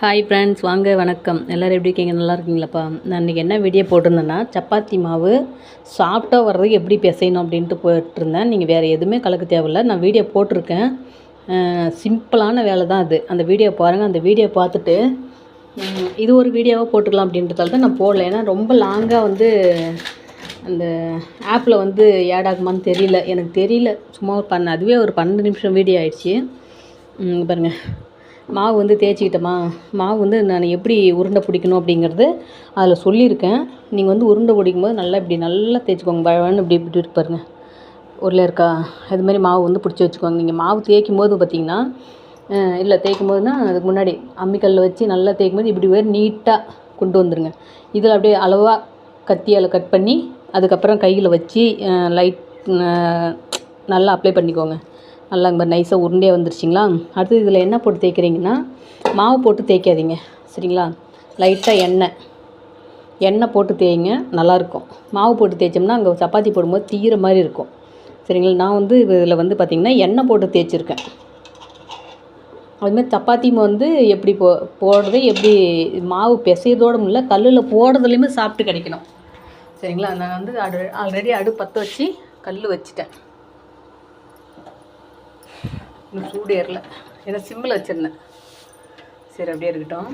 Hi friends வாங்க வணக்கம். எல்லோரும் எப்படி இருக்கீங்க? நல்லா இருக்கீங்களாப்பா? நான் இன்றைக்கி என்ன வீடியோ போட்டிருந்தேன்னா சப்பாத்தி மாவு சாஃப்ட்டாக வர்றதுக்கு எப்படி பிசையணும் அப்படின்ட்டு போட்டிருந்தேன். நீங்கள் வேறு எதுவுமே கலக்க தேவையில்ல. நான் வீடியோ போட்டிருக்கேன். சிம்பிளான வேலை தான் அது. அந்த வீடியோ பாருங்கள் அந்த வீடியோ பார்த்துட்டு இது ஒரு வீடியோவாக போட்டுக்கலாம் அப்படின்றதால தான் நான் போடல. ஏன்னா ரொம்ப லாங்காக வந்து அந்த ஆப்பில் வந்து ஆட் ஆகுமான்னு தெரியல. எனக்கு தெரியல. சும்மா ஒரு பண்ண அதுவே ஒரு பன்னெண்டு நிமிஷம் வீடியோ ஆயிடுச்சு. பாருங்கள் மாவு வந்து தேய்ச்சிக்கிட்டோமா மாவு வந்து நான் எப்படி உருண்டை பிடிக்கணும் அப்படிங்கிறது அதில் சொல்லியிருக்கேன். நீங்கள் வந்து உருண்டை பிடிக்கும் போது நல்லா இப்படி நல்லா தேய்ச்சிக்கோங்க. பழன்னு இப்படி இப்படி இருக்கு பாருங்க. உருளை இருக்கா? இது மாதிரி மாவு வந்து பிடிச்சி வச்சுக்கோங்க. நீங்கள் மாவு தேய்க்கும் போது பார்த்தீங்கன்னா இல்லை தேய்க்கும் போதுனா அதுக்கு முன்னாடி அம்மிக்கல்லில் வச்சு நல்லா தேய்க்கும் போது இப்படி வேறு நீட்டாக கொண்டு வந்துடுங்க இதில் அப்படியே அளவாக கத்தியால் கட் பண்ணி அதுக்கப்புறம் கையில் வச்சு லைட் நல்லா அப்ளை பண்ணிக்கோங்க. நல்லா இந்த நைஸாக உருண்டையாக வந்துருச்சிங்களா? அடுத்து இதில் என்ன போட்டு தேய்க்கிறீங்கன்னா மாவு போட்டு தேய்க்காதீங்க. சரிங்களா? லைட்டாக எண்ணெய். எண்ணெய் போட்டு தேய்ங்க நல்லாயிருக்கும் மாவு போட்டு தேய்ச்சோம்னா அங்கே சப்பாத்தி போடும்போது தீர மாதிரி இருக்கும். சரிங்களா? நான் வந்து இதில் வந்து பார்த்திங்கன்னா எண்ணெய் போட்டு தேய்ச்சிருக்கேன். அதுமாதிரி சப்பாத்தி வந்து எப்படி போ போடுறது எப்படி மாவு பிசையதோடு இல்லை கல்லில் போடுறதுலையுமே சாப்பிட்டு கிடைக்கணும். சரிங்களா? நான் வந்து அடு ஆல்ரெடி அடு பற்ற வச்சு கல் வச்சுட்டேன். இன்னும் சூடு ஏறல. ஏன்னா சிம்மில் வச்சுருந்தேன். சரி அப்படியே இருக்கட்டும்.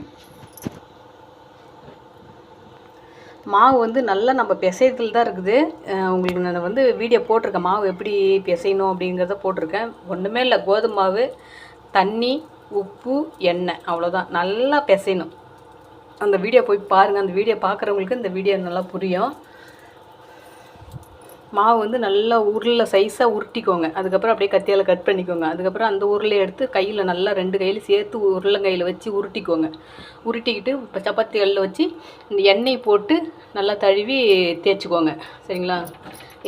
மாவு வந்து நல்லா நம்ம பிசையத்தில் தான் இருக்குது. உங்களுக்கு நான் வந்து வீடியோ போட்டிருக்கேன். மாவு எப்படி பிசையணும் அப்படிங்கிறத போட்டிருக்கேன். ஒன்றுமே இல்லை கோதுமை மாவு தண்ணி உப்பு எண்ணெய் அவ்வளோதான் நல்லா பிசையணும். அந்த வீடியோ போய் பாருங்கள் அந்த வீடியோ பார்க்குறவங்களுக்கு இந்த வீடியோ நல்லா புரியும். மாவு வந்து நல்லா உருளை சைஸாக உருட்டிக்கோங்க. அதுக்கப்புறம் அப்படியே கத்தியால் கட் பண்ணிக்கோங்க. அதுக்கப்புறம் அந்த உருளை எடுத்து கையில் நல்லா ரெண்டு கையில் சேர்த்து உருளைங்கையில் வச்சு உருட்டிக்கோங்க. உருட்டிக்கிட்டு இப்போ சப்பாத்தி கல்லில் வச்சு இந்த எண்ணெய் போட்டு நல்லா தழுவி தேய்ச்சிக்கோங்க. சரிங்களா?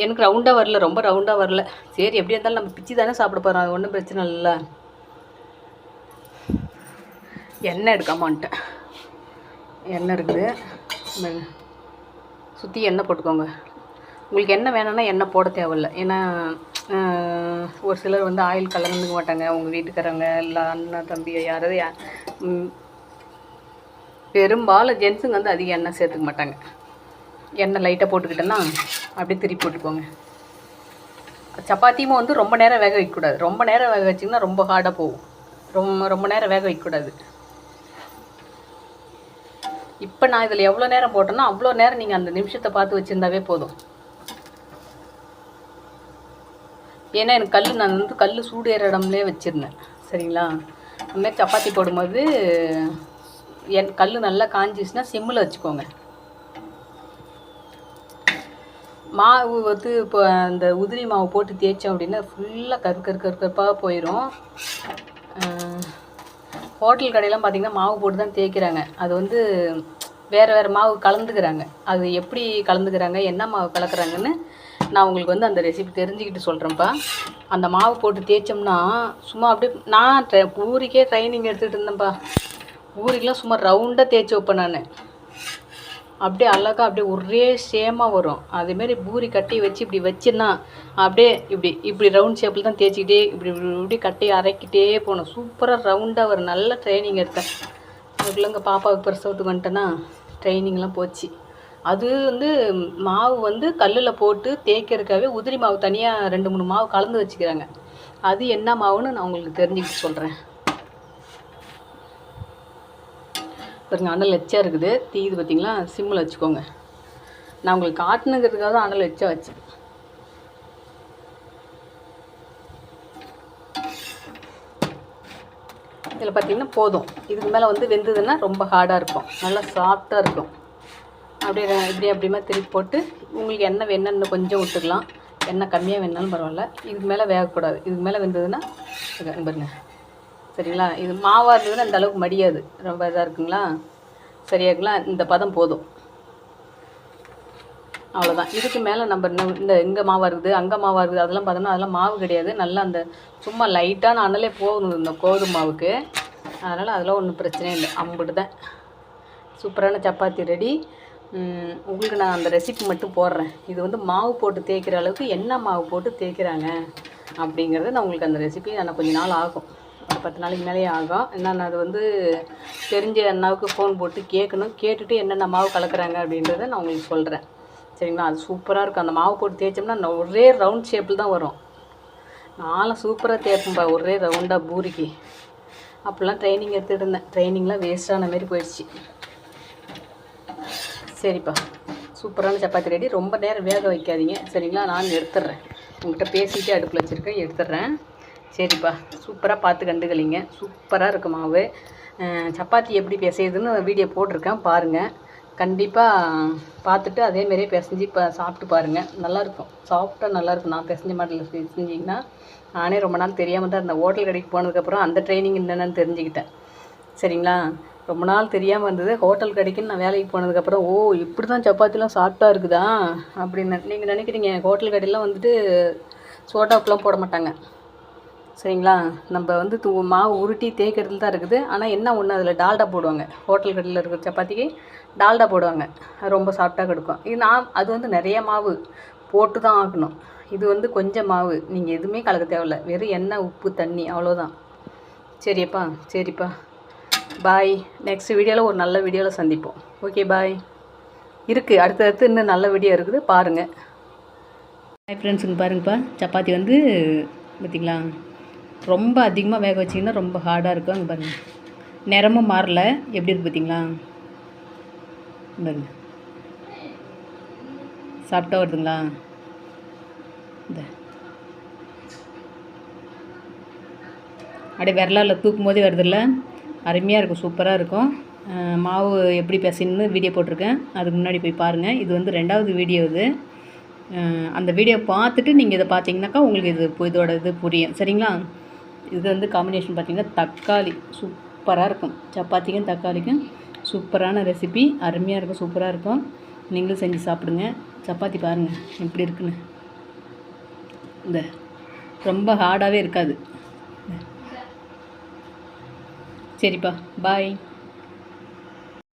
எனக்கு ரவுண்டாக வரல ரொம்ப ரவுண்டாக வரல. சரி எப்படி இருந்தாலும் நம்ம பிச்சு தானே சாப்பிட போகிறோம் அது ஒன்றும் பிரச்சனை இல்லை. எண்ணெய் எடுக்க வந்துட்டேன் எண்ணெய் இருக்குது. சுற்றி எண்ணெய் போட்டுக்கோங்க. உங்களுக்கு என்ன வேணும்னா எண்ணெய் போட தேவையில்ல. ஏன்னா ஒரு சிலர் வந்து ஆயில் கலந்துக்க மாட்டாங்க. உங்கள் வீட்டுக்காரங்க இல்லை அண்ணன் தம்பி யாராவது யா- பெரும்பாலும் ஜென்ஸுங்க வந்து அதிக எண்ணெய் சேர்த்துக்க மாட்டாங்க. எண்ணெய் லைட்டாக போட்டுக்கிட்டேன்னா அப்படியே திருப்பி போட்டுக்கோங்க சப்பாத்தியும் வந்து ரொம்ப நேரம் வேக வைக்கக்கூடாது. ரொம்ப நேரம் வேக வச்சிங்கன்னா ரொம்ப ஹார்டாக போகும். ரொம்ப ரொம்ப நேரம் வேக வைக்கக்கூடாது. இப்போ நான் இதில் எவ்வளோ நேரம் போட்டேன்னா அவ்வளோ நேரம் நீங்கள் அந்த நிமிஷத்தை பார்த்து வச்சுருந்தாவே போதும். ஏன்னா எனக்கு கல் நான் வந்து கல் சூடு ஏற இடம்லே வச்சுருந்தேன். சரிங்களா? அதுமாதிரி சப்பாத்தி போடும்போது என் கல் நல்லா காஞ்சிச்சுன்னா சிம்மில் வச்சுக்கோங்க. மாவு வந்து இப்போ அந்த உதிரி மாவு போட்டு தேய்ச்சோம் அப்படின்னா ஃபுல்லாக கரு கரு கரு கருப்பாக போயிடும் ஹோட்டல் கடையெல்லாம் பார்த்திங்கன்னா மாவு போட்டு தான் தேய்க்கிறாங்க. அது வந்து வேறு வேறு மாவு கலந்துக்கிறாங்க. அது எப்படி கலந்துக்கிறாங்க என்ன மாவு கலக்கிறாங்கன்னு நான் உங்களுக்கு வந்து அந்த ரெசிபி தெரிஞ்சுக்கிட்டு சொல்கிறேன்ப்பா அந்த மாவு போட்டு தேய்ச்சோம்னா சும்மா அப்படியே நான் ட்ரை பூரிக்கே ட்ரைனிங் எடுத்துகிட்டு இருந்தேன்ப்பா பூரிக்கெலாம் சும்மா ரவுண்டாக தேய்ச்சி வைப்பேன் நான். அப்படியே அழகா அப்படியே ஒரே சேமாக வரும். அதேமாரி பூரி கட்டி வச்சு இப்படி வச்சுன்னா அப்படியே இப்படி இப்படி ரவுண்ட் ஷேப்பில் தான் தேய்ச்சிக்கிட்டே இப்படி இப்படி இப்படி கட்டி அரைக்கிட்டே போனோம் சூப்பராக ரவுண்டாக வரும். நல்ல ட்ரைனிங் எடுத்தேன். அதுக்குள்ளே பாப்பாவுக்கு பிரசவத்துக்கு வந்துட்டேன்னா ட்ரைனிங்லாம் போச்சு. அது வந்து மாவு வந்து கல்லில் போட்டு தேய்க்கிறதுக்காகவே உதிரி மாவு தனியாக ரெண்டு மூணு மாவு கலந்து வச்சுக்கிறாங்க. அது என்ன மாவுன்னு நான் உங்களுக்கு தெரிஞ்சுக்கிட்டு சொல்கிறேன் பாருங்க அனல் எச்சா இருக்குது. தீயுது பார்த்திங்களா சிம்மில் வச்சுக்கோங்க. நான் உங்களுக்கு காட்டுனுங்கிறதுக்காக தான் அனல் எச்சா வச்சேன். இதில் பார்த்திங்கன்னா போதும். இதுக்கு மேலே வந்து வெந்ததுன்னா ரொம்ப ஹார்டாக இருக்கும். நல்லா சாஃப்டாக இருக்கும். அப்படியே இப்படி அப்படியுமா திருப்பி போட்டு உங்களுக்கு எண்ணெய் வேணும்னு இன்னும் கொஞ்சம் விட்டுக்கலாம். எண்ணெய் கம்மியாக வேணாலும் பரவாயில்ல. இதுக்கு மேலே வேகக்கூடாது. இதுக்கு மேலே வெந்ததுன்னா பாருங்க. சரிங்களா? இது மாவாக இருந்ததுன்னா இந்த அளவுக்கு மடியாது. ரொம்ப இதாக இருக்குங்களா? சரியா இந்த பதம் போதும். அவ்வளோதான் இதுக்கு மேலே நம்ம இன்னும் இந்த இங்கே மாவாக இருக்குது அங்கே மாவாக இருக்குது அதெல்லாம் பார்த்தோம்னா அதெல்லாம் மாவு கிடையாது. நல்லா அந்த சும்மா லைட்டான அனலே போகணும் இந்த கோதுமை மாவுக்கு. அதனால் அதெல்லாம் ஒன்றும் பிரச்சனையே இல்லை. அம்பிட்டு தான் சூப்பரான சப்பாத்தி ரெடி உங்களுக்கு நான் அந்த ரெசிபி மட்டும் போடுறேன். இது வந்து மாவு போட்டு தேய்க்கிற அளவுக்கு என்ன மாவு போட்டு தேய்க்கிறாங்க அப்படிங்கிறது நான் உங்களுக்கு அந்த ரெசிபி நான் கொஞ்ச நாள் ஆகும். ஒரு பத்து நாளைக்கு மேலேயே ஆகும். என்னென்ன அது வந்து தெரிஞ்ச அண்ணாவுக்கு ஃபோன் போட்டு கேட்கணும். கேட்டுட்டு என்னென்ன மாவு கலக்குறாங்க அப்படின்றத நான் உங்களுக்கு சொல்கிறேன் சரிங்களா? அது சூப்பராக இருக்கும். அந்த மாவு போட்டு தேய்ச்சோம்னா ஒரே ரவுண்ட் ஷேப்பில் தான் வரும். நானும் சூப்பராக தேய்ப்பேன்பா ஒரே ரவுண்டாக பூரிக்கு. அப்போல்லாம் ட்ரைனிங் எடுத்துகிட்டு இருந்தேன். ட்ரைனிங்லாம் வேஸ்டான மாரி போயிடுச்சு. சரிப்பா. சூப்பரான சப்பாத்தி ரெடி ரொம்ப நேரம் வேக வைக்காதீங்க. சரிங்களா? நான் எடுத்துடுறேன் உங்கள்கிட்ட பேசிட்டு அடுப்பில் வச்சுருக்கேன். எடுத்துடுறேன் சரிப்பா. சூப்பராக பார்த்து கண்டுகளிங்க சூப்பராக இருக்கு மாவு. சப்பாத்தி எப்படி பிசையுதுன்னு வீடியோ போட்டிருக்கேன். பாருங்கள் கண்டிப்பாக பார்த்துட்டு அதேமாரியே பிசைஞ்சு இப்போ சாப்பிட்டு பாருங்கள் நல்லாயிருக்கும் சாஃப்ட்டாக நல்லாயிருக்கும் நான் பிசைஞ்ச மாடலில் செஞ்சிங்கன்னா நானே ரொம்ப நாள் தெரியாமல் தான் இருந்தேன். ஹோட்டல் கடைக்கு போனதுக்கப்புறம் அந்த ட்ரைனிங் என்னென்னு தெரிஞ்சுக்கிட்டேன். சரிங்களா? ரொம்ப நாள் தெரியாமல் இருந்தது ஹோட்டல் கடைக்குன்னு நான் வேலைக்கு போனதுக்கப்புறம் ஓ இப்படி தான் சப்பாத்திலாம் சாஃப்டாக இருக்குதா? அப்படின்னு நீங்கள் நினைக்கிறீங்க. ஹோட்டல் கடையிலாம் வந்துட்டு சோட்டா போட மாட்டாங்க. சரிங்களா? நம்ம வந்து தூ மாவு உருட்டி தேய்க்கிறதுல தான் இருக்குது. ஆனால் என்ன ஒன்று அதில் டால்டா போடுவாங்க. ஹோட்டல் கடையில் இருக்கிற சப்பாத்திக்கு டால்டா போடுவாங்க. அது ரொம்ப சாஃப்டாக கிடைக்கும். இது நான் அது வந்து நிறைய மாவு போட்டு தான் ஆகணும். இது வந்து கொஞ்சம் மாவு. நீங்கள் எதுவுமே கலக்க தேவையில்ல. வெறும் எண்ணெய் உப்பு தண்ணி அவ்வளோதான் சரிப்பா சரிப்பா. பாய் நெக்ஸ்ட் வீடியோவில் ஒரு நல்ல வீடியோவில் சந்திப்போம். ஓகே பாய் இருக்குது அடுத்தடுத்து இன்னும் நல்ல வீடியோ இருக்குது. பாருங்கள் ஹாய் ஃப்ரெண்ட்ஸுங்க பாருங்கப்பா. சப்பாத்தி வந்து பார்த்திங்களா ரொம்ப அதிகமாக வேக வச்சிங்கன்னா ரொம்ப ஹார்டாக இருக்கும். அங்கே பாருங்கள் நிறமும் மாறல. எப்படி இருக்கு பார்த்திங்களா பாருங்க. சாப்பிட்டா வருதுங்களா? இந்த. அப்படியே விரலால் தூக்கும் போதே வருதுல்ல? அருமையாக இருக்கும் சூப்பராக இருக்கும். மாவு எப்படி பிசைன்னு வீடியோ போட்டிருக்கேன். அதுக்கு முன்னாடி போய் பாருங்கள் இது வந்து ரெண்டாவது வீடியோ இது. அந்த வீடியோ பார்த்துட்டு நீங்கள் இதை பார்த்தீங்கன்னாக்கா உங்களுக்கு இது இதோட இது புரியும். சரிங்களா? இது வந்து காம்பினேஷன் பார்த்திங்கன்னா தக்காளி. சூப்பராக இருக்கும். சப்பாத்திக்கும் தக்காளிக்கும் சூப்பரான ரெசிபி அருமையாக இருக்கும் சூப்பராக இருக்கும். நீங்களும் செஞ்சு சாப்பிடுங்க. சப்பாத்தி பாருங்கள் எப்படி இருக்குன்னு. இந்த ரொம்ப ஹார்டாகவே இருக்காது. சரிப்பா பாய்